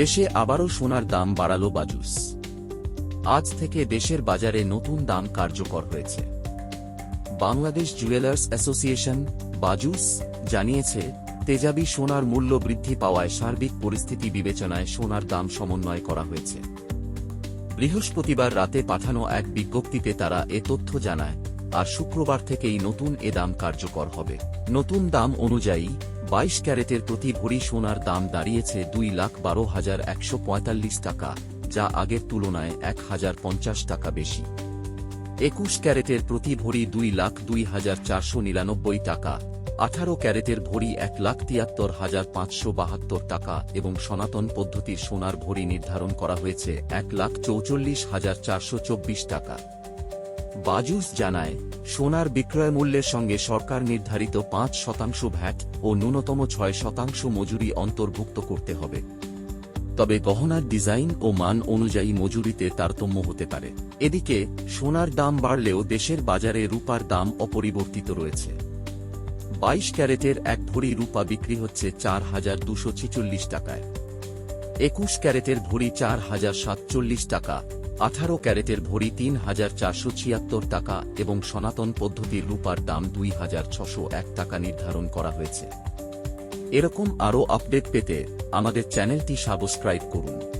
দেশে আবারও সোনার দাম বাড়ালো বাজুস। আজ থেকে দেশের বাজারে নতুন দাম কার্যকর হয়েছে। বাংলাদেশ জুয়েলার্স অ্যাসোসিয়েশন, বাজুস, জানিয়েছে, তেজাবি সোনার মূল্য বৃদ্ধি পাওয়ায় সার্বিক পরিস্থিতি বিবেচনায় সোনার দাম সমন্বয় করা হয়েছে। বৃহস্পতিবার রাতে পাঠানো এক বিজ্ঞপ্তিতে তারা এ তথ্য জানায়, আর শুক্রবার থেকেই নতুন এ দাম কার্যকর হবে। নতুন দাম অনুযায়ী বাইশ ক্যারেটের প্রতি ভরি সোনার দাম দাঁড়িয়েছে দুই লাখ বারো হাজার একশো পঁয়তাল্লিশ টাকা, যা আগের তুলনায় এক হাজার পঞ্চাশ টাকা বেশি। একুশ ক্যারেটের প্রতি ভরি দুই লাখ দুই হাজার চারশো নিরানব্বই টাকা, আঠারো ক্যারেটের ভরি এক লাখ তিয়াত্তর হাজার পাঁচশো বাহাত্তর টাকা এবং সনাতন পদ্ধতির সোনার ভরি নির্ধারণ করা হয়েছে এক লাখ চৌচল্লিশ হাজার চারশো চব্বিশ টাকা। বাজুস জানায়, সোনার বিক্রয় মূল্যের সঙ্গে সরকার নির্ধারিত পাঁচ শতাংশ ভ্যাট ও ন্যূনতম ছয় শতাংশ মজুরি অন্তর্ভুক্ত করতে হবে। তবে গহনার ডিজাইন ও মান অনুযায়ী মজুরিতে তারতম্য হতে পারে। এদিকে, সোনার দাম বাড়লেও দেশের বাজারে রূপার দাম অপরিবর্তিত রয়েছে। বাইশ ক্যারেটের এক ভরি রূপা বিক্রি হচ্ছে চার হাজার দুশো ছিচল্লিশ টাকায়। একুশ ক্যারেটের ভরি চার হাজার সাতচল্লিশ টাকা আঠারো ক্যারেটের ভরি তিন হাজার চারশো ছিয়াত্তর টাকা এবং সনাতন পদ্ধতি রূপার দাম দুই হাজার ছশো এক টাকা নির্ধারণ করা হয়েছে। এরকম আরও আপডেট পেতে আমাদের চ্যানেলটি সাবস্ক্রাইব করুন।